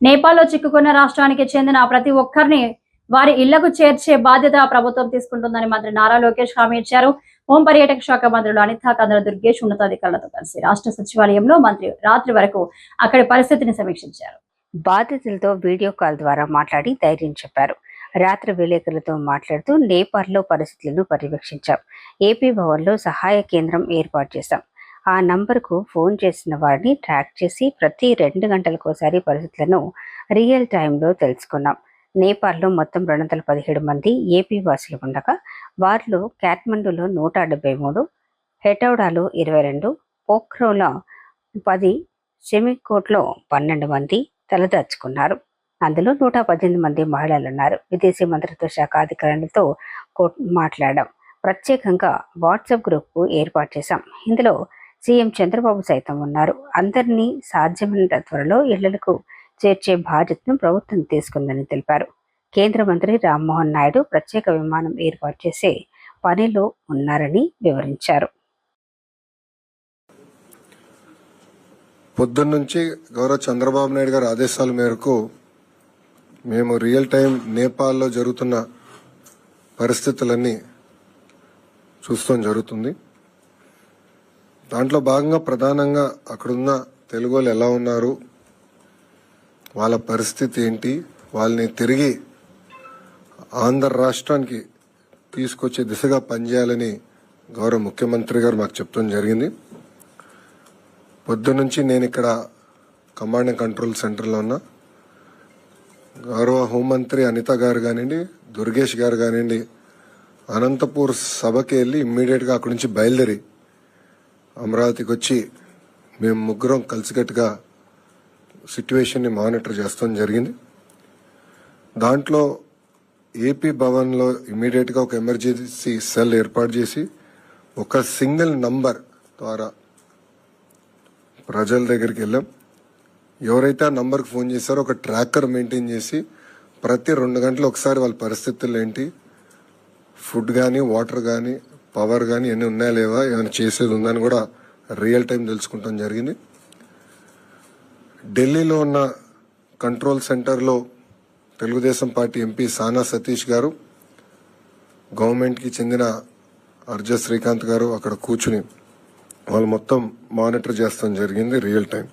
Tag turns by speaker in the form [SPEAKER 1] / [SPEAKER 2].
[SPEAKER 1] నేపాల్లో చిక్కుకున్న రాష్ట్రానికి చెందిన ప్రతి ఒక్కరిని వారి ఇళ్ళకు చేర్చే బాధ్యత ప్రభుత్వం తీసుకుంటుందని మంత్రి నారా లోకేష్ హామీ ఇచ్చారు. హోం పర్యాటక శాఖ మంత్రులు అనితా కంద్ర దుర్గేష్ ఉన్నతాధికారులతో కలిసి రాష్ట్ర సచివాలయంలో మంత్రి రాత్రి వరకు అక్కడి పరిస్థితిని సమీక్షించారు.
[SPEAKER 2] బాధితులతో వీడియో కాల్ ద్వారా మాట్లాడి ధైర్యం చెప్పారు. రాత్రి విలేకరులతో మాట్లాడుతూ నేపాల్లో పరిస్థితులను పర్యవేక్షించాం. ఏపీ భవన్లో సహాయ కేంద్రం ఏర్పాటు చేశాం. ఆ నంబర్కు ఫోన్ చేసిన వారిని ట్రాక్ చేసి ప్రతి రెండు గంటలకోసారి పరిస్థితులను రియల్ టైంలో తెలుసుకున్నాం. నేపాల్లో మొత్తం రెండు వందల పదిహేడు మంది ఏపీ వాసులు ఉండగా వారిలో కాట్మండులో నూట డెబ్బై మూడు హెటౌడాలో ఇరవై రెండు పోఖ్రోలో పది సెమికోట్లో పన్నెండు మంది తలదాచుకున్నారు. అందులో నూట పద్దెనిమిది మంది మహిళలు ఉన్నారు విదేశీ మంత్రిత్వ శాఖ అధికారులతో కో- మాట్లాడాం. ప్రత్యేకంగా వాట్సాప్ గ్రూప్ ఏర్పాటు చేశాం. ఇందులో సీఎం చంద్రబాబు సైతం ఉన్నారు. అందరినీ సాధ్యమైనంత త్వరలో ఇళ్ళకు చేర్చే బాధ్యతను ప్రభుత్వం తీసుకుందని తెలిపారు. కేంద్ర మంత్రి రామ్మోహన్ నాయుడు ప్రత్యేక విమానం ఏర్పాటు చేసే పనిలో ఉన్నారని వివరించారు.
[SPEAKER 3] పొద్దున్నుంచి గౌరవ చంద్రబాబు నాయుడు గారి ఆదేశాల మేరకు మేము రియల్ టైం నేపాల్లో జరుగుతున్న పరిస్థితులన్నీ చూస్తాం జరుగుతుంది. దాంట్లో భాగంగా ప్రధానంగా అక్కడున్న తెలుగు వాళ్ళు ఎలా ఉన్నారు వాళ్ళ పరిస్థితి ఏంటి వాళ్ళని తిరిగి ఆంధ్ర రాష్ట్రానికి తీసుకొచ్చే దిశగా పనిచేయాలని గౌరవ ముఖ్యమంత్రి గారు మాకు చెప్తాం జరిగింది. పొద్దునుంచి నేను ఇక్కడ కమాండ్ అండ్ కంట్రోల్ సెంటర్లో ఉన్నా. గౌరవ హోంమంత్రి అనిత గారు కానివ్వండి దుర్గేష్ గారు కానివ్వండి అనంతపూర్ సభకి వెళ్ళి ఇమ్మీడియట్గా అక్కడి నుంచి బయలుదేరి అమరావతికి వచ్చి మేము ముగ్గురం కలిసికట్టుగా సిట్యువేషన్ని మానిటర్ చేస్తాం జరిగింది. దాంట్లో ఏపీ భవన్లో ఇమ్మీడియట్గా ఒక ఎమర్జెన్సీ సెల్ ఏర్పాటు చేసి ఒక సింగిల్ నంబర్ ద్వారా ప్రజల దగ్గరికి వెళ్ళాం. ఎవరైతే ఆ నంబర్కి ఫోన్ చేశారో ఒక ట్రాకర్ మెయింటైన్ చేసి ప్రతి రెండు గంటలు ఒకసారి వాళ్ళ పరిస్థితులు ఏంటి ఫుడ్ కానీ వాటర్ కానీ పవర్ కానీ ఎన్ని ఉన్నాయా లేవా ఏమైనా చేసేది ఉందని కూడా రియల్ టైం తెలుసుకుంటాం జరిగింది. ఢిల్లీలో ఉన్న కంట్రోల్ సెంటర్లో తెలుగుదేశం పార్టీ ఎంపీ సానా సతీష్ గారు గవర్నమెంట్కి చెందిన అర్జ శ్రీకాంత్ గారు అక్కడ కూర్చుని వాళ్ళు మొత్తం మానిటర్ చేస్తాం జరిగింది రియల్ టైం.